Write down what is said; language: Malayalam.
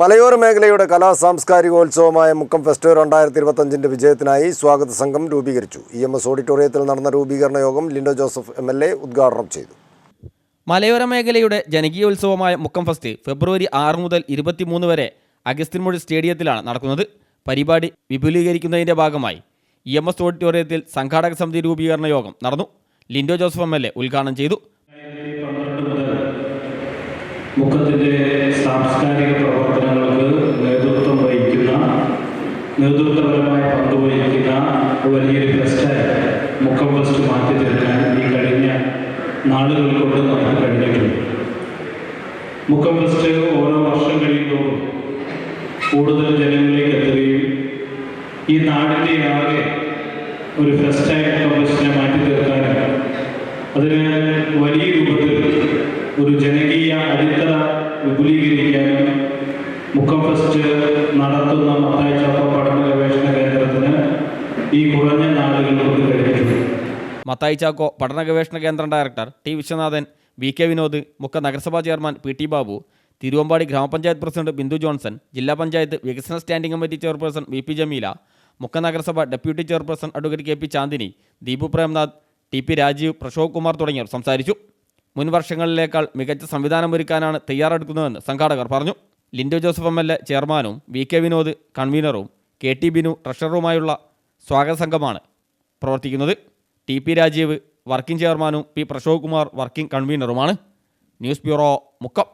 മലയോര മേഖലയുടെ കലാ സാംസ്കാരികോത്സവമായ മുക്കം ഫെസ്റ്റ് രണ്ടായിരത്തി ഇരുപത്തഞ്ചിന്റെ വിജയത്തിനായി സ്വാഗത സംഘം രൂപീകരിച്ചു. ഇ എം എസ് ഓഡിറ്റോറിയത്തിൽ നടന്ന രൂപീകരണ യോഗം Linto Joseph M L A ഉദ്ഘാടനം ചെയ്തു. മലയോര മേഖലയുടെ ജനകീയോത്സവമായ മുക്കം ഫെസ്റ്റ് ഫെബ്രുവരി ആറ് മുതൽ ഇരുപത്തിമൂന്ന് വരെ അഗസ്ത്യൻമൊഴി സ്റ്റേഡിയത്തിലാണ് നടക്കുന്നത്. പരിപാടി വിപുലീകരിക്കുന്നതിന്റെ ഭാഗമായി ഇ എം എസ് ഓഡിറ്റോറിയത്തിൽ സംഘാടക സമിതി രൂപീകരണ യോഗം നടന്നു. Linto Joseph M L A ഉദ്ഘാടനം ചെയ്തു. മുക്കത്തിന്റെ നേതൃത്വപരമായ പങ്ക് വഹിക്കുന്ന വലിയൊരു ഫെസ്റ്റായി മുഖം ഫസ്റ്റ് മാറ്റി തീർക്കാൻ ഈ കഴിഞ്ഞ നാളുകൾ കൊണ്ട് നമുക്ക് കഴിഞ്ഞിട്ടുണ്ട്. മുഖം ഫസ്റ്റ് ഓരോ വർഷം കഴിയുമ്പോൾ കൂടുതൽ ജനങ്ങളിലേക്ക് എത്തുകയും ഈ നാടിന്റെ ആകെ ഒരു ഫെസ്റ്റായി മുഖം ഫസ്റ്റിനെ മാറ്റി തീർക്കാനും അതിന് വലിയ രൂപത്തിൽ ഒരു ജനകീയ അടിത്തറ വിപുലീകരിക്കാനും മുഖം ഫസ്റ്റ് നടത്തുന്ന മത്തായ ഈ കുറഞ്ഞ നാളുകൾ കൊണ്ട് കഴിഞ്ഞു മത്തായി ചാക്കോ പഠന ഗവേഷണ കേന്ദ്രം director T Viswanathan V K Vinod Mukkam നഗരസഭാ chairman P T Babu Thiruvambady grama panchayat president Bindu Johnson ജില്ലാ പഞ്ചായത്ത് വികസന standing committee chairperson V P Jameela Mukkam നഗരസഭ deputy chairperson advocate K P Chandini Deepu Premnath T P Rajeev Prashok Kumar തുടങ്ങിയവർ സംസാരിച്ചു. മുൻ വർഷങ്ങളിലേക്കാൾ മികച്ച സംവിധാനമൊരുക്കാനാണ് തയ്യാറെടുക്കുന്നതെന്ന് സംഘാടകർ പറഞ്ഞു. Linto Joseph M L A ചെയർമാനും വി കെ വിനോദ് കൺവീനറും കെ ടി ബിനു ട്രഷററുമായുള്ള സ്വാഗത സംഘമാണ് പ്രവർത്തിക്കുന്നത് ടി പി രാജീവ് വർക്കിംഗ് ചെയർമാനും P Prashok Kumar working കൺവീനറുമാണ്. News bureau Mukkam.